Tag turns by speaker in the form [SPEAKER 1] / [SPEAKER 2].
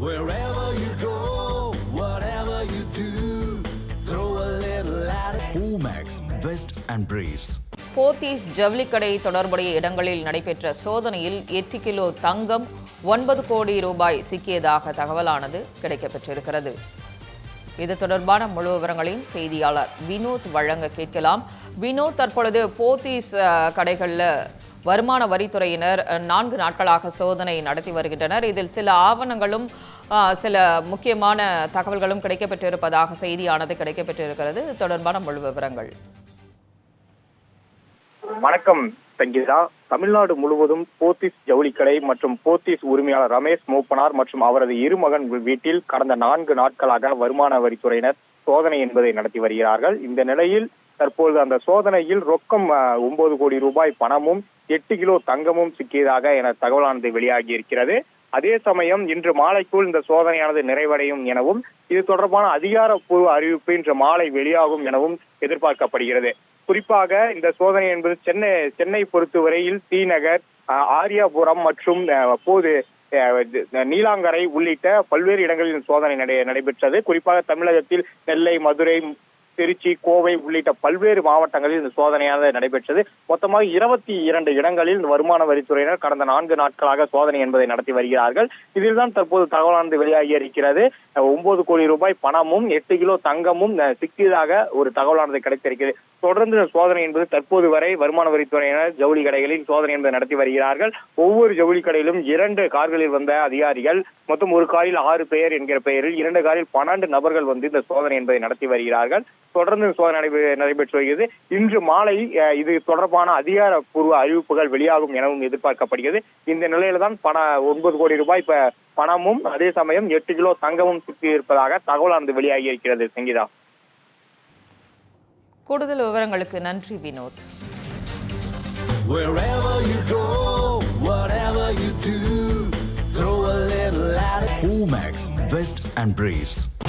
[SPEAKER 1] Wherever you go, whatever you do, throw a little at it. Omax, Vest and Briefs.
[SPEAKER 2] Pothys ஜவுளிக்கடை தொடர்புடைய இடங்களில் நடைபெற்ற சோதனையில் எட்டு கிலோ தங்கம் ஒன்பது கோடி ரூபாய் சிக்கியதாக தகவலானது கிடைக்கப்பெற்றிருக்கிறது இது தொடர்பான முழு விவரங்களையும் செய்தியாளர் வினோத் வழங்க கேட்கலாம் வினோத் தற்பொழுது போத்தீஸ் கடைகளில் வருமான வரித்துறையினர் நான்கு நாட்களாக சோதனை நடத்தி வருகின்றனர் இதில் சில ஆவணங்களும் சில முக்கியமான தகவல்களும் கிடைக்கப்பட்டிருப்பதாக செய்தியானது கிடைக்கப்பெற்றிருக்கிறது தொடர்பான முழு விவரங்கள்.
[SPEAKER 3] வணக்கம் சங்கீதா. தமிழ்நாடு முழுவதும் போத்தீஸ் ஜவுளிக்கடை மற்றும் போத்தீஸ் உரிமையாளர் ரமேஷ் மூப்பனார் மற்றும் அவரது இருமகன் வீட்டில் கடந்த நான்கு நாட்களாக வருமான வரித்துறையினர் சோதனை என்பதை நடத்தி வருகிறார்கள். இந்த நிலையில் தற்பொழுது அந்த சோதனையில் ரொக்கம் ஒன்பது கோடி ரூபாய் பணமும் எட்டு கிலோ தங்கமும் சிக்கியதாக என தகவலானது வெளியாகி இருக்கிறது அதே சமயம் இன்று மாலைக்குள் இந்த சோதனையானது நிறைவடையும் எனவும் இது தொடர்பான அதிகாரப்பூர்வ அறிவிப்பு இன்று மாலை வெளியாகும் எனவும் எதிர்பார்க்கப்படுகிறது. குறிப்பாக இந்த சோதனை என்பது சென்னை சென்னை பொறுத்தவரையில் டி ஆரியாபுரம் மற்றும் போது அப்போது நீலாங்கரை உள்ளிட்ட பல்வேறு இடங்களில் இந்த சோதனை நடை நடைபெற்றது. குறிப்பாக தமிழகத்தில் நெல்லை மதுரை திருச்சி கோவை உள்ளிட்ட பல்வேறு மாவட்டங்களில் இந்த சோதனையானது நடைபெற்றது. மொத்தமாக இருபத்தி இரண்டு இடங்களில் வருமான வரித்துறையினர் கடந்த நான்கு நாட்களாக சோதனை என்பதை நடத்தி வருகிறார்கள். இதில்தான் தற்போது தகவலானது வெளியாகி இருக்கிறது. ஒன்பது கோடி ரூபாய் பணமும் எட்டு கிலோ தங்கமும் சிக்கியதாக ஒரு தகவலானது கிடைத்திருக்கிறது. தொடர்ந்து சோதனை என்பது தற்போது வரை வருமான வரித்துறையினர் ஜவுளி கடைகளில் சோதனை என்பதை நடத்தி வருகிறார்கள். ஒவ்வொரு ஜவுளி கடையிலும் இரண்டு கார்களில் வந்த அதிகாரிகள் மொத்தம் ஒரு காரில் ஆறு பேர் என்கிற பெயரில் இரண்டு காரில் பன்னெண்டு நபர்கள் வந்து இந்த சோதனை என்பதை நடத்தி வருகிறார்கள். தொடர்ந்து சோதனை நடைபெ- நடைபெற்று வருகிறது. இன்று மாலை இது தொடர்பான அதிகாரப்பூர்வ அறிவிப்புகள் வெளியாகும் எனவும் எதிர்பார்க்கப்படுகிறது. இந்த நிலையில தான் பண ஒன்பது கோடி ரூபாய் இப்ப பணமும் அதே சமயம் எட்டு கிலோ தங்கமும் சிக்கி இருப்பதாக தகவலானது வெளியாகி இருக்கிறது. சங்கீதா.
[SPEAKER 2] கூடுதல் விவரங்களுக்கு நன்றி Vinod.
[SPEAKER 1] Wherever you go, whatever you do, throw a little at it. Omax, Vest and Briefs.